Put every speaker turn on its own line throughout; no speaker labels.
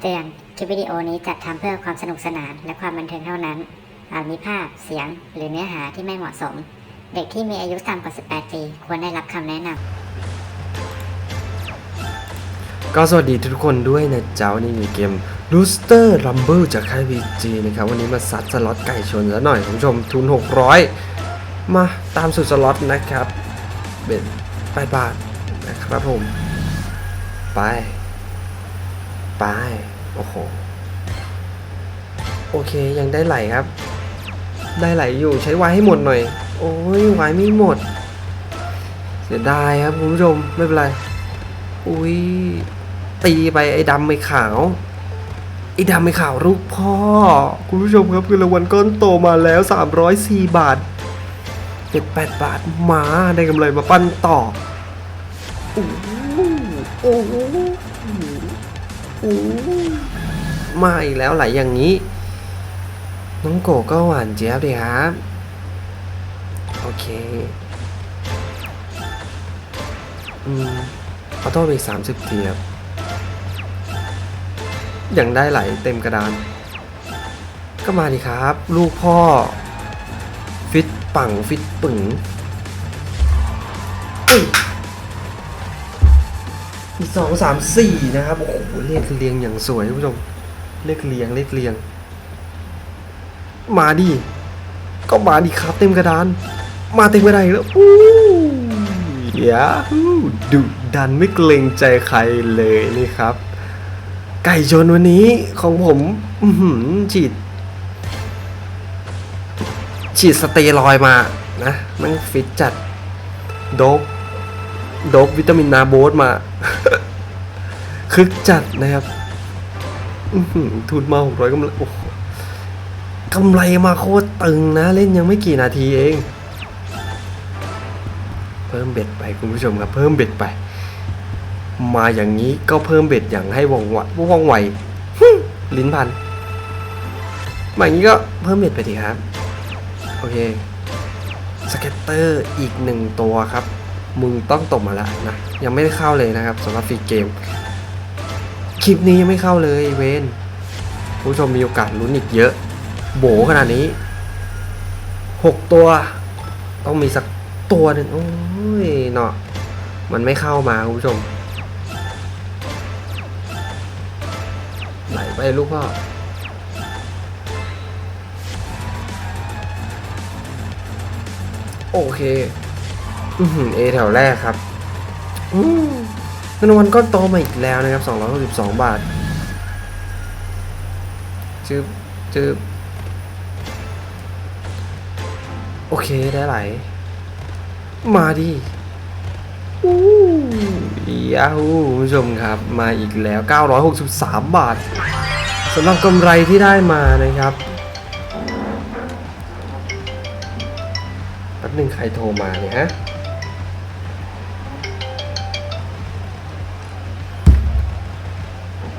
ำเตือน คลิปวิดีโอนี้จัดทำเพื่อความสนุกสนานและความบันเทิงเท่านั้น อาจมีภาพ เสียง หรือเนื้อหาที่ไม่เหมาะสม เด็กที่มีอายุต่ำกว่า 18 ปี ควรได้รับคำแนะนำ
ก็สวัสดีทุกคนด้วยนะเจ้านี่มีเกม Rooster Rumble จากค่าย VG นะครับ วันนี้มาซัดสล็อตไก่ชนซะหน่อยคุณผู้ชมทุน 600 มาตามสุดสล็อตนะครับ เป็นไปบาทนะครับผม ไป ไป โอ้โห โอเคยังได้ไหลครับ ได้ไหลอยู่ใช้ไวายให้หมดหน่อย โอ้ยไวายไม่หมด เสียดายครับคุณผู้ชมไม่เป็นไร อุ้ยตีไปไอ้ดำไม่ขาวไอ้ดำไม่ขาวลูกพ่อ คุณผู้ชมครับคือรางวัลก้อนโตมาแล้ว 304 บาท78บาทมาได้กำไรมาปั้นต่อ โอ้โหโอู้มาอีกแล้วไหลอย่างนี้ น้องโกก็หวานเจี๊ยบดีครับ โอเค อืมออโต้ไปสามสิบเทีครับยังได้ไหลเต็มกระดาน ก็มาดิครับ ลูกพ่อ ฟิตปังฟิตปึงอุ้ สองสามสี่นะครับ โอ้โห เลขเรียงอย่างสวยคุณผู้ชม เลขเรียง เลขเรียง มาดิ ก็มาดิครับเต็มกระดาน มาเต็มกระดานแล้วอู้ยาฮูดุดันไม่เกรงใจใครเลยนี่ครับ ไก่ชนวันนี้ของผม อืฉีด ฉีดสเตียรอยมานะมันฟิตจัด โดบ โดบวิตามินนาโบสมา คึกจัดนะครับทุนมาหกร้อยกำไรโอ้กำไรมาโคตรตึงนะ เล่นยังไม่กี่นาทีเอง เพิ่มเบ็ดไปคุณผู้ชมครับ เพิ่มเบ็ดไป มาอย่างนี้ก็เพิ่มเบ็ดอย่างให้ว่องไวว่องไวลิ้นพันมาอย่างนี้ก็เพิ่มเบ็ดไปดีครับ โอเคสเก็ตเตอร์อีกหนึ่งตัวครับ มึงต้องตกมาแล้วนะยังไม่ได้เข้าเลยนะครับสำหรับฟรีเกม คลิปนี้ยังไม่เข้าเลยเวนผู้ชมมีโอกาสลุ้นอีกเยอะ โบขนาดนี้หกตัว ต้องมีสักตัวหนึ่งโอ้ยเนาะมันไม่เข้ามาคุณผู้ชมไหลไปลูกพ่อโอเค อือหือเอแถวแรกครับอืมเงินรางวัลก้อนโตมาอีกแล้วนะครับ 262 บาทจืบจืบโอเคได้ไหล มาดิอู้ยาฮูคุณผู้ชมครับ มาอีกแล้ว 963 บาทสำหรับกำไรที่ได้มานะครับแป๊บหนึ่งใครโทรมาเนี่ยฮะ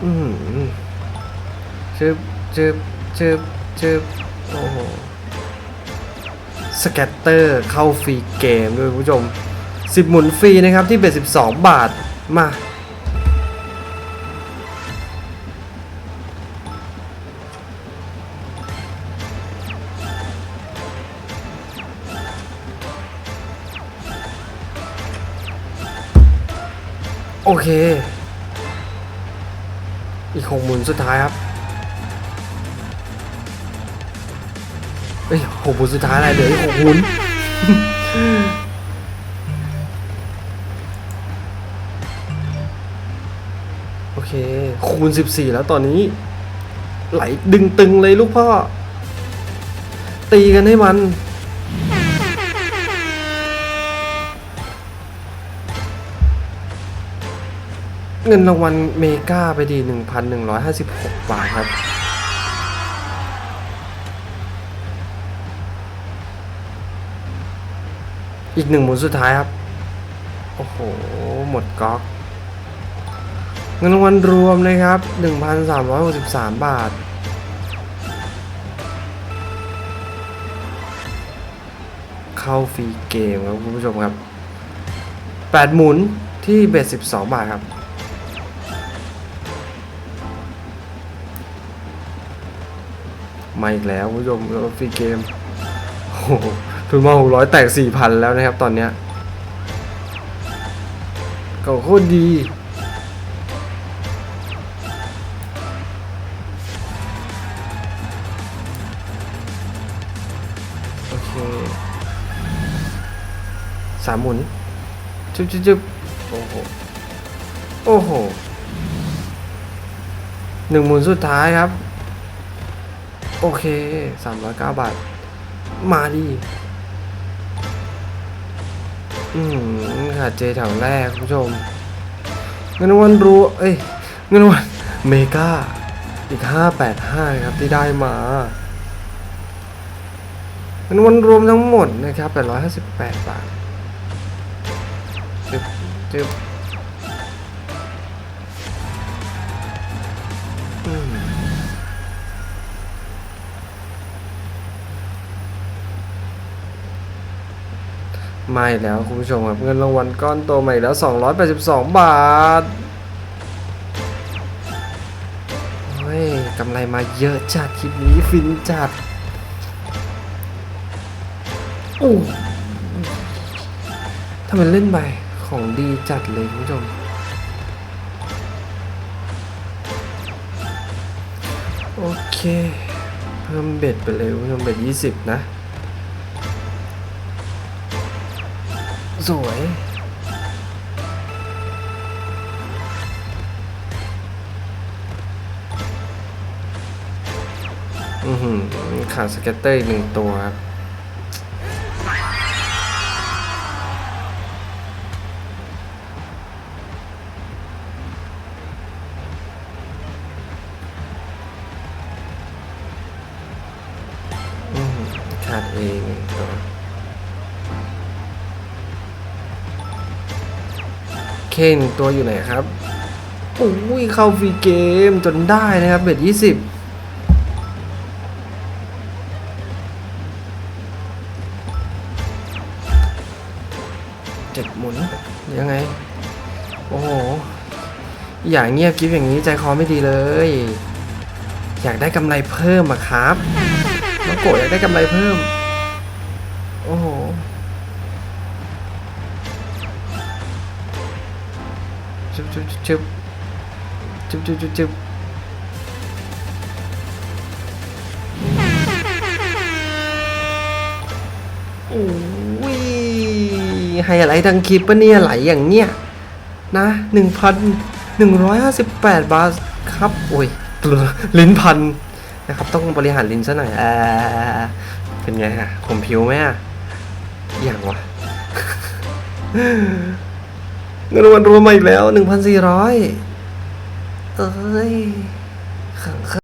อืมจึบจึบจึบจึบโอ้โหสแกตเตอร์เข้าฟรีเกมด้วยผู้ชม 10 หมุนฟรีนะครับที่เบ็ด12 บาทมาโอเค อีกหกหมุนสุดท้ายครับเอ้ยหกหมุนสุดท้ายอะไรเดี๋ยวอีกหกหมุนโอเค คูณ14แล้วตอนนี้ ไหลดึงตึงเลยลูกพ่อ ตีกันให้มัน เงินรางวัลเมกาไปดี 1,156 บาทครับ อีกหนึ่งหมุนสุดท้ายครับ โอ้โห หมดก๊อกเงินรางวัลรวมนะครับ 1,363 บาท เข้าฟรีเกมครับคุณผู้ชมครับ 8 หมุนที่เบ็ด12 บาทครับ มาอีกแล้วคุณผู้ชมแล้วฟรีเกมโอ้โหทุนมาหกร้อยแตกสี่พันแล้วนะครับตอนเนี้ยก็โคตรดีโอเคสามหมุนจุ๊บจุ๊บจุ๊บโอ้โหโอ้โหหนึ่งหมุนสุดท้ายครับ โอเคสามร้อยเก้าบาท มาดีอืมขาดเจแถวแรกคุณผู้ชม เงินวันรู้ เอ้ย เงินวันเมกาอีกห้าแปดห้าครับที่ได้มาเงินวันรวมทั้งหมดนะครับแปดร้อยห้าสิบแปดบาทจึบจึบอืม ไม่แล้วคุณผู้ชมครับเงินรางวัลก้อนโตใหม่แล้ว 282 บาทเฮ้ยกำไรมาเยอะจัดคลิปนี้ฟินจัดโอ้ถ้ามันเล่นไปของดีจัดเลยคุณผู้ชมโอเค เพิ่มเบ็ดไปเลยคุณผู้ชมเบ็ด 20 นะ สวย อือหือขาดสเก็ตเตอร์อีกหนึ่งตัวครับอือหือขาดเองหนึ่งตัว เคนตัวอยู่ไหนครับโอ้ยเข้าฟรีเกมจนได้นะครับเบ็ดยี่สิบเจ็ดหมุนยังไง โอ้โห อย่างเงียบกิฟอย่างนี้ใจคอไม่ดีเลย อยากได้กำไรเพิ่มอะครับน้องโกะอยากได้กำไรเพิ่ม โอ้โห จุ๊บจุ๊บจุ๊บจุ๊บจุ๊บจุ๊บจุ๊บโอ้ยไฮไลท์ดังคลิปปะเนี่ยไหลอย่างเนี้ยนะหนึ่งพันหนึ่งร้อยห้าสิบแปดบาทครับโอ้ยลิ้นพันนะครับต้องบริหารลิ้นซะหน่อยอ่าเป็นไงฮะผมผิวไหมอะอย่างวะ เงินวันรวมมาอีกแล้วหนึ่งพันสี่ร้อยเอ้ยขัง